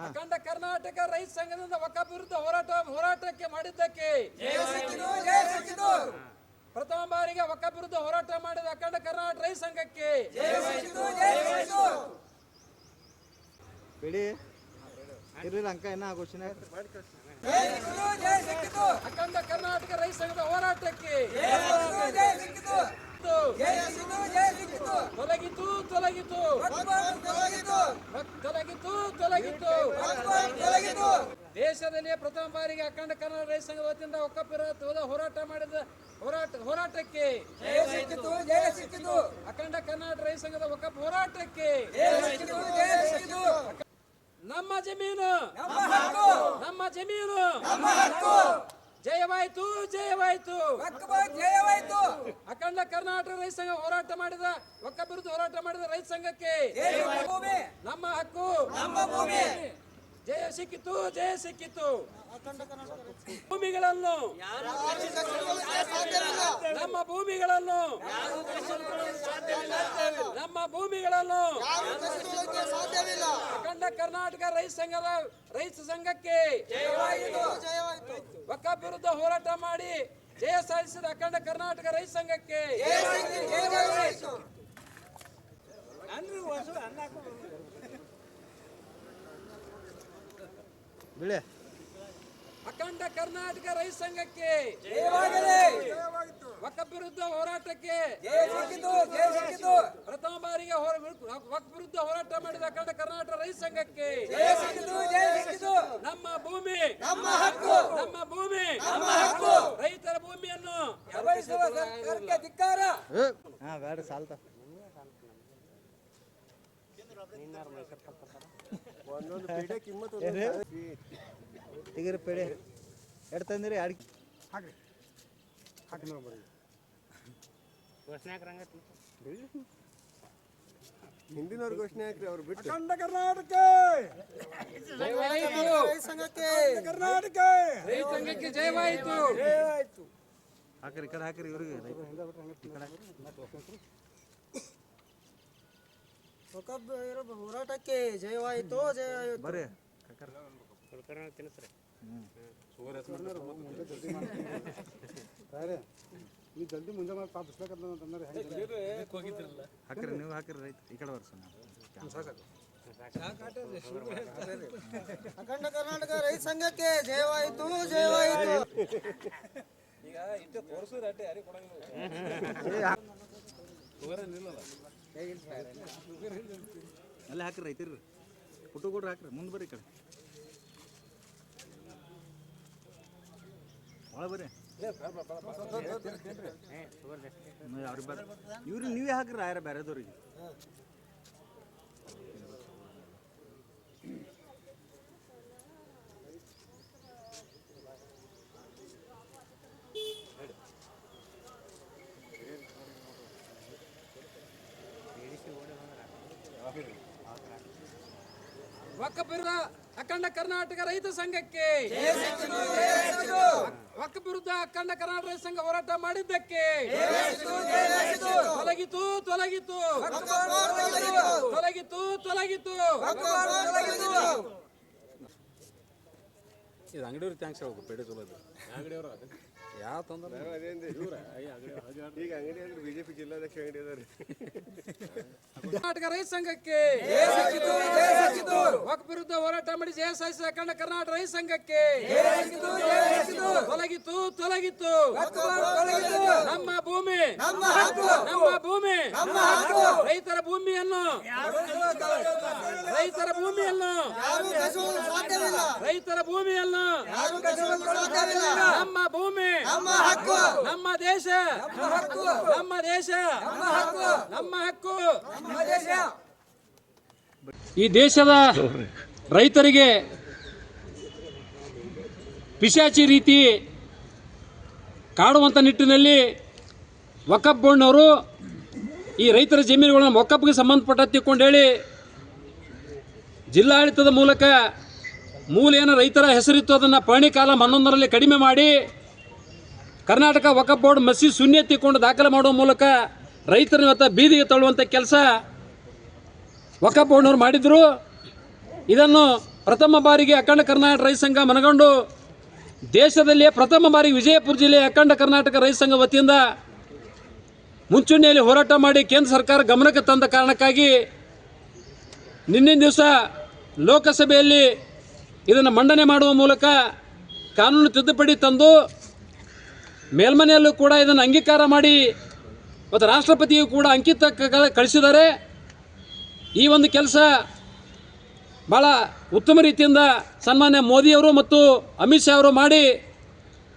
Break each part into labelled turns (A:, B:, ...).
A: ಅಖಂಡ ಕರ್ನಾಟಕ ರೈತ ಸಂಘದಿಂದ ವಕಫ್ ವಿರುದ್ಧ ಹೋರಾಟ ಹೋರಾಟಕ್ಕೆ ಮಾಡಿದ್ದಕ್ಕೆ ಪ್ರಥಮ ಬಾರಿಗೆ ವಕಫ್ ವಿರುದ್ಧ ಹೋರಾಟ ಮಾಡಿದ ಅಖಂಡ ಕರ್ನಾಟಕ ರೈತ ಸಂಘಕ್ಕೆ
B: ಬಿಡಿ. ಇರ್ಲಿಲ್ಲ ಅಂಕ ಏನ ಘೋಷಣೆ
A: ಅಖಂಡ ಕರ್ನಾಟಕ ರೈತ ಸಂಘದ ಹೋರಾಟಕ್ಕೆ ತೊಲಗಿತು ತೊಲಗಿತು. ತೊಲಗಿತು. ತೊಲಗಿತು. ದೇಶದಲ್ಲಿ ಪ್ರಥಮ ಬಾರಿಗೆ ಅಖಂಡ ಕನ್ನಡ ರೈತ ಸಂಘದ ವತಿಯಿಂದ ಒಕ್ಕಪ್ಪಿರ ಹೋರಾಟ ಮಾಡಿದ ಹೋರಾಟ ಹೋರಾಟಕ್ಕೆ ಅಖಂಡ ಕರ್ನಾಟಕ ರೈತ ಸಂಘದ ಒಕ್ಕಪ್ಪ ಹೋರಾಟಕ್ಕೆ ನಮ್ಮ ಜಮೀನು ನಮ್ಮ ಜಮೀನು. ಜಯವಾಯ್ತು ಜಯವಾಯ್ತು. ಅಖಂಡ ಕರ್ನಾಟಕ ರೈತ ಸಂಘ ಹೋರಾಟ ಮಾಡಿದ ಒಕ್ಕ ಹೋರಾಟ ಮಾಡಿದ ರೈತ ಸಂಘಕ್ಕೆ ನಮ್ಮ ಹಕ್ಕು. ಜಯ ಸಿಕ್ಕಿತು ಜಯ ಸಿಕ್ಕಿತು. ಭೂಮಿಗಳನ್ನು. ನಮ್ಮ ಭೂಮಿಗಳನ್ನು. ನಮ್ಮ ಭೂಮಿಗಳನ್ನು. ಅಖಂಡ ಕರ್ನಾಟಕ ರೈತ ಸಂಘದ ರೈತ ಸಂಘಕ್ಕೆ. ಒಕ್ಕ ವಿರುದ್ಧ ಹೋರಾಟ ಮಾಡಿ ಜಯ ಸಾಧಿಸಿದ ಅಖಂಡ ಕರ್ನಾಟಕ ರೈತ ಸಂಘಕ್ಕೆ
B: ಬಿಳಿ.
A: ಅಖಂಡ ಕರ್ನಾಟಕ ರೈತ ಸಂಘಕ್ಕೆ ಒಕ್ಕ ವಿರುದ್ಧ ಹೋರಾಟಕ್ಕೆ ಪ್ರಥಮ ಬಾರಿಗೆ ವಕ್ ವಿರುದ್ಧ ಹೋರಾಟ ಮಾಡಿದ ಅಖಂಡ ಕರ್ನಾಟಕ ರೈತ ಸಂಘಕ್ಕೆ ನಮ್ಮ ಭೂಮಿ ನಮ್ಮ ಹಕ್ಕು. ನಮ್ಮ ಭೂಮಿ ನಮ್ಮ ಹಕ್ಕು. ರೈತರ ಭೂಮಿಯನ್ನು
B: ಧಿಕ್ಕಾರ. ಹಾ ಬೇಡ ಸಾಲ್ತ. ತೆಗೀರಿ ಪೇಡೆ ಎರಡು ತಂದಿರಿ ಎರಡು
C: ಹಿಂದಿನವ್ರ ಘೋಷಣೆ ಹಾಕ್ರಿ ಅವ್ರು ಬಿಟ್ಟು
A: ಕರ್ನಾಟಕ ರೈತ ಸಂಘಕ್ಕೆ ಜಯವಾಯಿತು
B: ಹಾಕ್ರಿ ಈ ಕಡೆ ಹಾಕ್ರಿ ಇವ್ರಿಗೆ
D: ಹೋರಾಟಕ್ಕೆ ಜಯವಾಯಿತು ಜಯವಾಯಿತು
B: ಬರ್ರಿ
C: ನೀವು ಜಲ್ದಿ ಮುಂಜಾನೆ ಮಾಡಿ ಪಾಪ ಬಿಸ್ಲಾಕತ್ತಂದ್ರೆ
B: ಹಾಕ್ರಿ ನೀವು ಹಾಕ್ರಿ ರೈತ ಈ ಕಡೆ ಬರ್ಸ
D: ಅಖಂಡ ಕರ್ನಾಟಕ ರೈತ ಸಂಘಕ್ಕೆ ಜಯವಾಯಿತು ಜಯವಾಯಿತು.
B: ಅಲ್ಲೇ ಹಾಕ್ರಿ ರೈತರು ಪುಟ್ಟು ಕೊಡ್ರಿ ಹಾಕ್ರಿ. ಮುಂದೆ ಬರ್ರಿ ಈ ಕಡೆ. ಒಳ ಬರ್ರಿ. ಅವ್ರಿಗೆ ಬರ್ ಇವ್ರಿಗೆ ನೀವೇ ಹಾಕ್ರಿ ಯಾರ ಬೇರೆದವ್ರಿಗೆ.
A: ಒಕ್ಕ ವಿರುದ್ಧ ಅಖಂಡ ಕರ್ನಾಟಕ ರೈತ ಸಂಘಕ್ಕೆ ಹಕ್ಕ ವಿರುದ್ಧ ಅಖಂಡ ಕರ್ನಾಟಕ ರೈತ ಸಂಘ ಹೋರಾಟ ಮಾಡಿದ್ದಕ್ಕೆ ತೊಲಗಿತು ತೊಲಗಿತು. ತೊಲಗಿತು. ತೊಲಗಿತು
E: ಇದು ಅಂಗಡಿಯವ್ರಿಗೆ ಥ್ಯಾಂಕ್ಸ್ ಹೇಳ್ಬೇಕು ಬೇಡ ಚಲೋ ಅಂಗಡಿಯವರು ಯಾವ ತೊಂದರೆ
C: ಈಗ ಅಂಗಡಿ ಅಂದ್ರೆ ಬಿಜೆಪಿ ಜಿಲ್ಲಾಧ್ಯಕ್ಷ ಅಂಗಡಿ ಅದಾರಿ
A: ಕರ್ನಾಟಕ ರೈತ ಸಂಘಕ್ಕೆ ಒಕ್ಕ ವಿರುದ್ಧ ಹೋರಾಟ ಮಾಡಿ ಜಯ ಸಾಧಿಸಿದ ಕಂಡ ಕರ್ನಾಟಕ ರೈತ ಸಂಘಕ್ಕೆ ತೊಲಗಿತು ತೊಲಗಿತು. ನಮ್ಮ ಭೂಮಿ ನಮ್ಮ ಭೂಮಿ. ರೈತರ ಭೂಮಿಯನ್ನು ರೈತರ ಭೂಮಿಯನ್ನು ರೈತರ ಭೂಮಿಯನ್ನು ನಮ್ಮ ಭೂಮಿ ನಮ್ಮ ದೇಶ. ನಮ್ಮ ದೇಶ. ನಮ್ಮ ಹಕ್ಕು. ಈ ದೇಶದ ರೈತರಿಗೆ ಪಿಶಾಚಿ ರೀತಿ ಕಾಡುವಂಥ ನಿಟ್ಟಿನಲ್ಲಿ ವಕಫ್ ಬೋರ್ಡ್ನವರು ಈ ರೈತರ ಜಮೀನುಗಳನ್ನು ಒಕ್ಕಪ್ಪಿಗೆ ಸಂಬಂಧಪಟ್ಟ ಹೇಳಿ ಜಿಲ್ಲಾಡಳಿತದ ಮೂಲಕ ಮೂಲ ಏನು ರೈತರ ಹೆಸರಿತ್ತು ಅದನ್ನು ಪಹಣಿ ಕಾಲ ಹನ್ನೊಂದರಲ್ಲಿ ಕಡಿಮೆ ಮಾಡಿ ಕರ್ನಾಟಕ ವಕಫ್ ಬೋರ್ಡ್ ಮಸೀದ್ ಶೂನ್ಯ ತಿಕ್ಕೊಂಡು ದಾಖಲೆ ಮಾಡುವ ಮೂಲಕ ರೈತರನ್ನ ಇವತ್ತು ಬೀದಿಗೆ ತಳ್ಳುವಂಥ ಕೆಲಸ ವಕಪಣ್ಣವ್ರು ಮಾಡಿದ್ರು. ಇದನ್ನು ಪ್ರಥಮ ಬಾರಿಗೆ ಅಖಂಡ ಕರ್ನಾಟಕ ರೈತ ಸಂಘ ಮನಗಂಡು ದೇಶದಲ್ಲಿಯೇ ಪ್ರಥಮ ಬಾರಿಗೆ ವಿಜಯಪುರ ಜಿಲ್ಲೆಯ ಅಖಂಡ ಕರ್ನಾಟಕ ರೈತ ಸಂಘ ವತಿಯಿಂದ ಮುಂಚೂಣಿಯಲ್ಲಿ ಹೋರಾಟ ಮಾಡಿ ಕೇಂದ್ರ ಸರ್ಕಾರ ಗಮನಕ್ಕೆ ತಂದ ಕಾರಣಕ್ಕಾಗಿ ನಿನ್ನೆ ದಿವಸ ಲೋಕಸಭೆಯಲ್ಲಿ ಇದನ್ನು ಮಂಡನೆ ಮಾಡುವ ಮೂಲಕ ಕಾನೂನು ತಿದ್ದುಪಡಿ ತಂದು ಮೇಲ್ಮನೆಯಲ್ಲೂ ಕೂಡ ಇದನ್ನು ಅಂಗೀಕಾರ ಮಾಡಿ ಮತ್ತು ರಾಷ್ಟ್ರಪತಿಯು ಕೂಡ ಅಂಕಿತ ಕಳಿಸಿದ್ದಾರೆ ಈ ಒಂದು ಕೆಲಸ ಭಾಳ ಉತ್ತಮ ರೀತಿಯಿಂದ ಸನ್ಮಾನ್ಯ ಮೋದಿಯವರು ಮತ್ತು ಅಮಿತ್ ಶಾ ಅವರು ಮಾಡಿ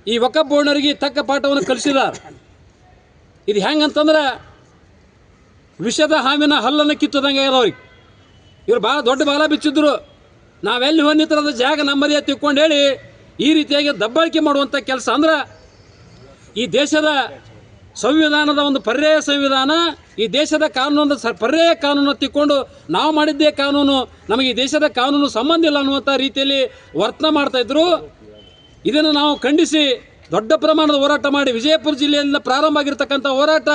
A: ಈ ವಕಫ್ ಬೋರ್ಡ್ನವರಿಗೆ ತಕ್ಕ ಪಾಠವನ್ನು ಕಲಿಸಿದ್ದಾರೆ. ಇದು ಹೆಂಗಂತಂದ್ರೆ ವಿಷದ ಹಾವಿನ ಹಲ್ಲನ್ನು ಕಿತ್ತದಂಗೆ ಅವ್ರಿಗೆ. ಇವ್ರು ಭಾಳ ದೊಡ್ಡ ಬಾಲ ಬಿಚ್ಚಿದ್ರು. ನಾವೆಲ್ಲಿ ಅದು ಜಾಗ ನಮ್ಮದೇ ತಿಳ್ಕೊಂಡು ಹೇಳಿ ಈ ರೀತಿಯಾಗಿ ದಬ್ಬಾಳಿಕೆ ಮಾಡುವಂಥ ಕೆಲಸ ಅಂದ್ರೆ ಈ ದೇಶದ ಸಂವಿಧಾನದ ಒಂದು ಪರ್ಯಾಯ ಸಂವಿಧಾನ, ಈ ದೇಶದ ಕಾನೂನದ ಸ, ಪರ್ಯಾಯ ಕಾನೂನು ತಿಕ್ಕೊಂಡು ನಾವು ಮಾಡಿದ್ದೇ ಕಾನೂನು, ನಮಗೆ ಈ ದೇಶದ ಕಾನೂನು ಸಂಬಂಧ ಇಲ್ಲ ಅನ್ನುವಂಥ ರೀತಿಯಲ್ಲಿ ವರ್ತನೆ ಮಾಡ್ತಾ ಇದ್ರು. ಇದನ್ನು ನಾವು ಖಂಡಿಸಿ ದೊಡ್ಡ ಪ್ರಮಾಣದ ಹೋರಾಟ ಮಾಡಿ ವಿಜಯಪುರ ಜಿಲ್ಲೆಯಿಂದ ಪ್ರಾರಂಭ ಆಗಿರ್ತಕ್ಕಂಥ ಹೋರಾಟ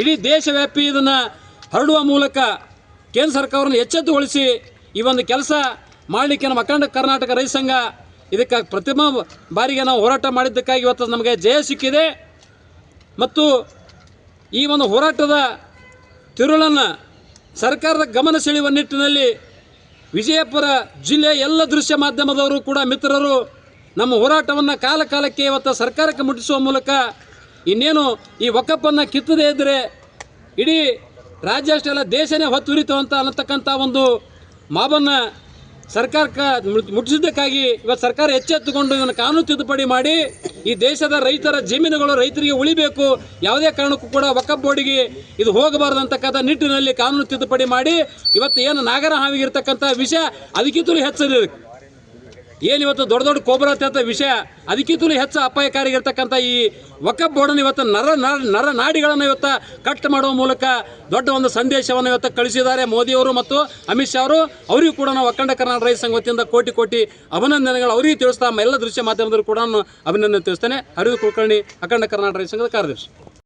A: ಇಡೀ ದೇಶವ್ಯಾಪಿ ಇದನ್ನು ಹರಡುವ ಮೂಲಕ ಕೇಂದ್ರ ಸರ್ಕಾರವನ್ನು ಎಚ್ಚೆತ್ತುಗೊಳಿಸಿ ಈ ಒಂದು ಕೆಲಸ ಮಾಡಲಿಕ್ಕೆ ನಮ್ಮ ಅಖಂಡ ಕರ್ನಾಟಕ ರೈತ ಸಂಘ ಇದಕ್ಕೆ ಪ್ರತಿಮ ಬಾರಿಗೆ ನಾವು ಹೋರಾಟ ಮಾಡಿದ್ದಕ್ಕಾಗಿ ಇವತ್ತು ನಮಗೆ ಜಯ ಸಿಕ್ಕಿದೆ. ಮತ್ತು ಈ ಒಂದು ಹೋರಾಟದ ತಿರುಳನ್ನು ಸರ್ಕಾರದ ಗಮನ ಸೆಳೆಯುವ ನಿಟ್ಟಿನಲ್ಲಿ ವಿಜಯಪುರ ಜಿಲ್ಲೆಯ ಎಲ್ಲ ದೃಶ್ಯ ಮಾಧ್ಯಮದವರು ಕೂಡ ಮಿತ್ರರು ನಮ್ಮ ಹೋರಾಟವನ್ನು ಕಾಲ ಕಾಲಕ್ಕೆ ಇವತ್ತು ಸರ್ಕಾರಕ್ಕೆ ಮುಟ್ಟಿಸುವ ಮೂಲಕ ಇನ್ನೇನು ಈ ಒಕ್ಕಪ್ಪನ್ನು ಕಿತ್ತದೇ ಇದ್ದರೆ ಇಡೀ ರಾಜ್ಯ ಅಷ್ಟೆಲ್ಲ ದೇಶನೇ ಹೊತ್ತುರಿತು ಅಂತ ಅನ್ನತಕ್ಕಂಥ ಒಂದು ಮಾಬನ್ನು ಸರ್ಕಾರಕ್ಕೆ ಮುಟ್- ಮುಟ್ಟಿಸಿದ್ದಕ್ಕಾಗಿ ಇವತ್ತು ಸರ್ಕಾರ ಎಚ್ಚೆತ್ತುಕೊಂಡು ಇದನ್ನು ಕಾನೂನು ತಿದ್ದುಪಡಿ ಮಾಡಿ ಈ ದೇಶದ ರೈತರ ಜಮೀನುಗಳು ರೈತರಿಗೆ ಉಳಿಬೇಕು. ಯಾವುದೇ ಕಾರಣಕ್ಕೂ ಕೂಡ ವಕಫ್ ಬೋರ್ಡಿಗೆ ಇದು ಹೋಗಬಾರ್ದು ಅಂತಕ್ಕಂಥ ನಿಟ್ಟಿನಲ್ಲಿ ಕಾನೂನು ತಿದ್ದುಪಡಿ ಮಾಡಿ ಇವತ್ತು ಏನು ನಾಗರ ಹಾವಿಗಿರ್ತಕ್ಕಂಥ ವಿಷಯ ಅದಕ್ಕಿಂತಲೂ ಹೆಚ್ಚಿದೆ ಏನು ಇವತ್ತು ದೊಡ್ಡ ದೊಡ್ಡ ಕೋಬರ ಅಂತ ವಿಷಯ, ಅದಕ್ಕಿಂತಲೂ ಹೆಚ್ಚು ಅಪಾಯಕಾರಿಗಿರ್ತಕ್ಕಂಥ ಈ ವಕಫ್ ಬೋರ್ಡನ್ನು ಇವತ್ತು ನರ ನರ ನಾಡಿಗಳನ್ನು ಇವತ್ತು ಕಟ್ ಮಾಡುವ ಮೂಲಕ ದೊಡ್ಡ ಒಂದು ಸಂದೇಶವನ್ನು ಇವತ್ತು ಕಳಿಸಿದ್ದಾರೆ ಮೋದಿಯವರು ಮತ್ತು ಅಮಿತ್ ಶಾ ಅವರು. ಅವರಿಗೂ ಕೂಡ ನಾವು ಅಖಂಡ ಕರ್ನಾಟಕ ರೈತ ಸಂಘ ವತಿಯಿಂದ ಕೋಟಿ ಕೋಟಿ ಅಭಿನಂದನೆಗಳು. ಅವರಿಗೆ ತಿಳಿಸ್ತಾ ಎಲ್ಲ ದೃಶ್ಯ ಮಾಧ್ಯಮದವರು ಕೂಡ ನಾನು ಅಭಿನಂದನೆ ತಿಳಿಸ್ತೇನೆ. ಅರಿವು ಕುಲಕರ್ಣಿ, ಅಖಂಡ ಕರ್ನಾಟಕ ರೈತ ಸಂಘದ ಕಾರ್ಯದರ್ಶಿ.